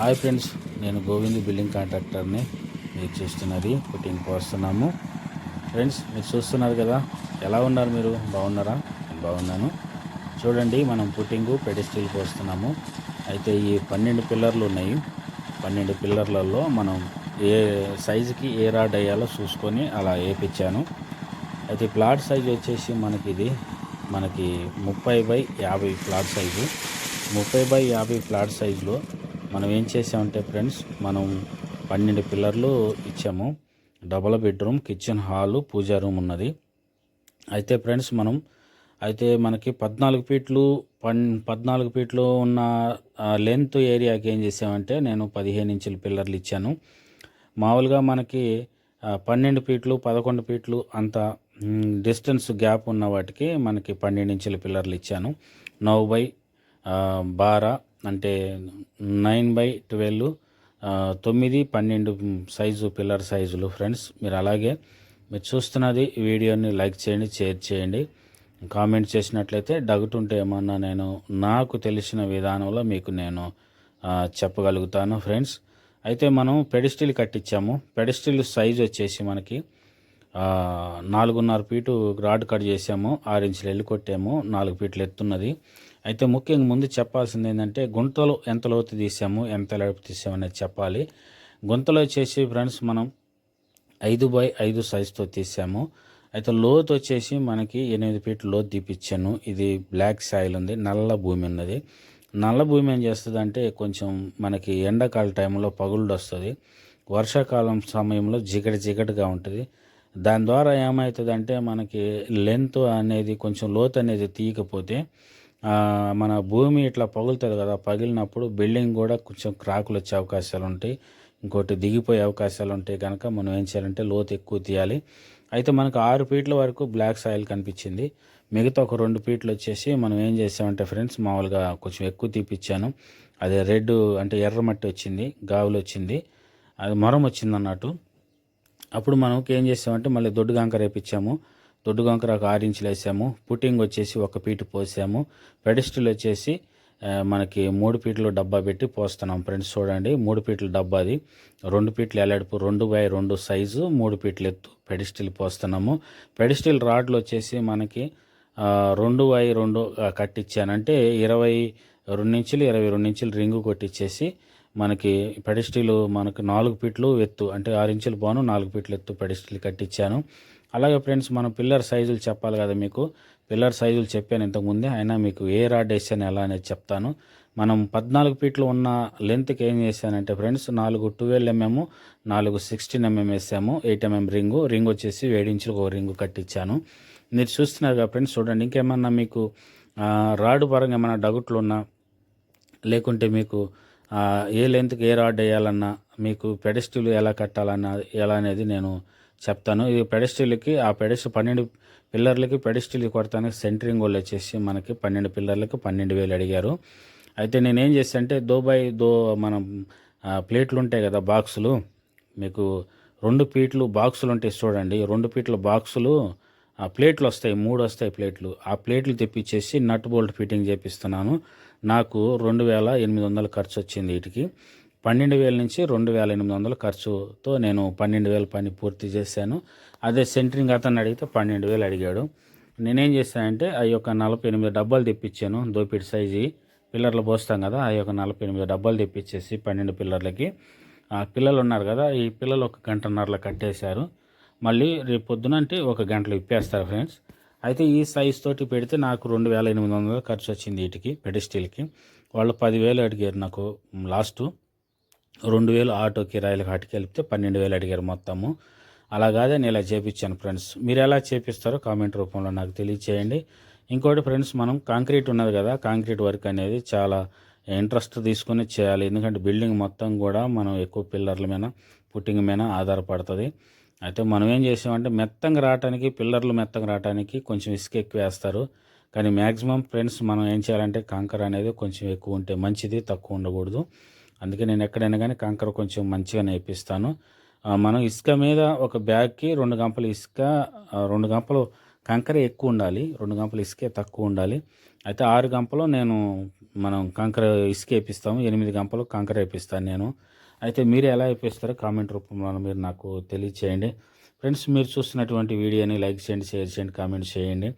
Hi friends నేను Govind building కాంట్రాక్టర్ని మీరు చూస్తున్నది పుట్టింగ్ పోస్తున్నాము ఫ్రెండ్స్ మీరు చూస్తున్నారు కదా ఎలా ఉన్నారు మీరు? బాగున్నారా? నేను బాగున్నాను. చూడండి మనం పుట్టింగు పెడిస్టిల్ పోస్తున్నాము. అయితే ఈ పన్నెండు పిల్లర్లు ఉన్నాయి. పన్నెండు పిల్లర్లలో మనం ఏ సైజుకి ఏ రాడ్ వేయాలో చూసుకొని అలా వేపించాను. అయితే ప్లాట్ సైజ్ వచ్చేసి మనకి ఇది మనకి ముప్పై బై యాభై ప్లాట్ సైజు ముప్పై బై యాభై ప్లాట్ సైజులో మనం ఏం చేసామంటే ఫ్రెండ్స్ మనం పన్నెండు పిల్లర్లు ఇచ్చాము. Double bedroom kitchen hall puja room ఉన్నది. అయితే ఫ్రెండ్స్ మనం అయితే మనకి పద్నాలుగు ఫీట్లు పన్ పద్నాలుగు ఫీట్లు ఉన్న లెంత్ ఏరియాకి ఏం చేసామంటే నేను పదిహేను ఇంచుల పిల్లర్లు ఇచ్చాను. మామూలుగా మనకి పన్నెండు ఫీట్లు పదకొండు ఫీట్లు అంత డిస్టెన్స్ గ్యాప్ ఉన్న వాటికి మనకి పన్నెండు ఇంచుల పిల్లర్లు ఇచ్చాను. నవ్ బై బారా అంటే నైన్ బై ట్వెల్వ్ తొమ్మిది పన్నెండు సైజు పిల్లర్ సైజులు. ఫ్రెండ్స్ మీరు అలాగే మీరు చూస్తున్నది వీడియోని లైక్ చేయండి షేర్ చేయండి. కామెంట్ చేసినట్లయితే డౌట్ ఉంటే ఏమన్నా నేను నాకు తెలిసిన విధానంలో మీకు నేను చెప్పగలుగుతాను. ఫ్రెండ్స్ అయితే మనం పెడిస్టిల్ కట్టించాము. పెడిస్టిల్ సైజ్ వచ్చేసి మనకి నాలుగున్నర ఫీటు రాడ్ కట్ చేసాము. ఆరు ఇంచులు ఎల్లు కొట్టాము. నాలుగు ఫీట్లు ఎత్తున్నది. అయితే ముఖ్యంగా ముందు చెప్పాల్సింది ఏంటంటే గుంతలు ఎంత లోతు తీసాము ఎంత లోపు తీసాము అనేది చెప్పాలి. గుంతలో వచ్చేసి ఫ్రెండ్స్ మనం ఐదు బై ఐదు సైజుతో తీసాము. అయితే లోతు వచ్చేసి మనకి ఎనిమిది ఫీట్లు లోతు తీపిచ్చాను. ఇది బ్లాక్ సాయిల్ ఉంది నల్ల భూమి ఉన్నది. నల్ల భూమి ఏం చేస్తుంది అంటే కొంచెం మనకి ఎండాకాల టైంలో పగుళ్ళు వస్తుంది. వర్షాకాలం సమయంలో జిగట జిగటగా ఉంటుంది. దాని ద్వారా ఏమవుతుందంటే మనకి లెంత్ అనేది కొంచెం లోతు అనేది తీయకపోతే మన భూమి ఇట్లా పగులుతుంది కదా పగిలినప్పుడు బిల్డింగ్ కూడా కొంచెం క్రాకులు వచ్చే అవకాశాలు ఉంటాయి ఇంకోటి దిగిపోయే అవకాశాలు ఉంటాయి కనుక మనం ఏం చేయాలంటే లోతు ఎక్కువ తీయాలి. అయితే మనకు ఆరు ఫీట్ల వరకు బ్లాక్ సాయిల్ కనిపించింది. మిగతా ఒక రెండు ఫీట్లు వచ్చేసి మనం ఏం చేసామంటే ఫ్రెండ్స్ మామూలుగా కొంచెం ఎక్కువ తీపిచ్చాను. అదే రెడ్ అంటే ఎర్రమట్టి వచ్చింది గావులు వచ్చింది. అది మొరం వచ్చింది అన్నట్టు అప్పుడు మనం ఏం చేసామంటే మళ్ళీ దొడ్డు గంకర వేపించాము దొడ్డు గంకర ఒక ఆరు ఇంచులు వేసాము. పుట్టింగ్ వచ్చేసి ఒక పీటు పోసాము. పెడిస్టిల్ వచ్చేసి మనకి మూడు పీట్లు డబ్బా పెట్టి పోస్తున్నాం ఫ్రెండ్స్ చూడండి. మూడు ఫీట్ల డబ్బా అది. రెండు పీట్లు ఎలాడుపు రెండు బై రెండు సైజు మూడు పీట్లు ఎత్తు పెడిస్టిల్ పోస్తున్నాము. పెడిస్టిల్ రాడ్లు వచ్చేసి మనకి రెండు బై రెండు ఆ, కట్టించాను అంటే ఇరవై రెండు ఇంచులు ఇరవై రెండు ఇంచులు రింగు కొట్టించేసి మనకి పెడిస్టిల్ మనకు నాలుగు పీట్లు ఎత్తు అంటే ఆరు ఇంచులు పోను నాలుగు పీట్లు ఎత్తు పెడిస్టిల్ కట్టించాను అలాగే ఫ్రెండ్స్ మనం పిల్లర్ సైజులు చెప్పాలి కదా మీకు. పిల్లర్ సైజులు చెప్పాను ఇంతకుముందే అయినా మీకు ఏ రాడ్ వేసాను ఎలా అనేది చెప్తాను. మనం పద్నాలుగు ఫీట్లు ఉన్న లెంత్కి ఏం చేశానంటే ఫ్రెండ్స్ నాలుగు ట్వెల్వ్ ఎంఎం నాలుగు సిక్స్టీన్ ఎంఎం వేసాము ఎయిట్ ఎంఎం రింగు. రింగ్ వచ్చేసి ఏడు ఒక రింగు కట్టించాను. మీరు చూస్తున్నారు కదా ఫ్రెండ్స్ చూడండి ఇంకేమన్నా మీకు రాడ్ పరంగా ఏమైనా డగుట్లు ఉన్నా లేకుంటే మీకు ఏ లెంత్కి ఏ రాడ్ వేయాలన్నా మీకు పెడెస్టిల్ ఎలా కట్టాలన్నా ఎలా అనేది నేను చెప్తాను. ఇది పెడస్టిల్కి ఆ పెడస్టిల్ పన్నెండు పిల్లర్లకి పెడస్టిల్ కొడతానికి సెంటరింగ్ వాళ్ళు వచ్చేసి మనకి పన్నెండు పిల్లర్లకి పన్నెండు వేలు అడిగారు. అయితే నేను ఏం అంటే దోబాయ్ దో మనం ప్లేట్లు ఉంటాయి కదా బాక్సులు మీకు రెండు పీట్లు బాక్సులు ఉంటాయి చూడండి. రెండు పీట్ల బాక్సులు ఆ ప్లేట్లు వస్తాయి మూడు వస్తాయి ప్లేట్లు. ఆ ప్లేట్లు తెప్పించేసి నట్ బోల్ట్ ఫిట్టింగ్ చేపిస్తున్నాను. నాకు రెండు వేల ఎనిమిది వందలు ఖర్చు వచ్చింది వీటికి. పన్నెండు వేల నుంచి రెండు వేల ఎనిమిది వందల ఖర్చుతో నేను పన్నెండు వేల పని పూర్తి చేశాను. అదే సెంటరింగ్ అతను అడిగితే పన్నెండు వేలు అడిగాడు. నేనేం చేశానంటే ఆ యొక్క నలభై ఎనిమిది డబ్బాలు తెప్పించాను దోపిడి సైజు. పిల్లర్లు పోస్తాం కదా ఆ యొక్క నలభై ఎనిమిది డబ్బాలు తెప్పించేసి పన్నెండు పిల్లర్లకి. ఆ పిల్లలు ఉన్నారు కదా ఈ పిల్లలు ఒక గంటన్నరలో కట్టేశారు. మళ్ళీ రేపు పొద్దున అంటే ఒక గంటలో ఇప్పేస్తారు ఫ్రెండ్స్. అయితే ఈ సైజ్ తోటి పెడితే నాకు రెండు వేల ఎనిమిది వందలు ఖర్చు వచ్చింది వీటికి పెడిస్టీల్కి. వాళ్ళు పదివేలు అడిగారు నాకు లాస్ట్. రెండు వేలు ఆటో కిరాయిలకు అటుకెళ్తే పన్నెండు వేలు అడిగారు మొత్తము. అలా కాదే నేను ఇలా చేపించాను ఫ్రెండ్స్. మీరు ఎలా చేపిస్తారో కామెంట్ రూపంలో నాకు తెలియచేయండి. ఇంకోటి ఫ్రెండ్స్ మనం కాంక్రీట్ ఉన్నది కదా కాంక్రీట్ వర్క్ అనేది చాలా ఇంట్రెస్ట్ తీసుకుని చేయాలి. ఎందుకంటే బిల్డింగ్ మొత్తం కూడా మనం ఎక్కువ పిల్లర్ల మీద పుట్టింగ్ మీద ఆధారపడుతుంది. అయితే మనం ఏం చేసామంటే మెత్తంగా రావడానికి పిల్లర్లు మెత్తంగా రావడానికి కొంచెం ఇసుక ఎక్కువ వేస్తారు. కానీ మ్యాక్సిమం ఫ్రెండ్స్ మనం ఏం చేయాలంటే కాంకర్ అనేది కొంచెం ఎక్కువ ఉంటే మంచిది తక్కువ ఉండకూడదు. అందుకే నేను ఎక్కడైనా కానీ కంకర కొంచెం మంచిగా నేర్పిస్తాను మనం ఇసుక మీద ఒక బ్యాగ్కి రెండు గంపలు ఇసుక రెండు గంపలు కంకర ఎక్కువ ఉండాలి. రెండు గంపలు ఇసుకే తక్కువ ఉండాలి. అయితే ఆరు గంపలు నేను మనం కంకర ఇసుక వేపిస్తాము. ఎనిమిది గంపలు కంకర వేపిస్తాను నేను. అయితే మీరు ఎలా వేపిస్తారో కామెంట్ రూపంలో మీరు నాకు తెలియచేయండి. ఫ్రెండ్స్ మీరు చూస్తున్నటువంటి వీడియోని లైక్ చేయండి షేర్ చేయండి కామెంట్ చేయండి.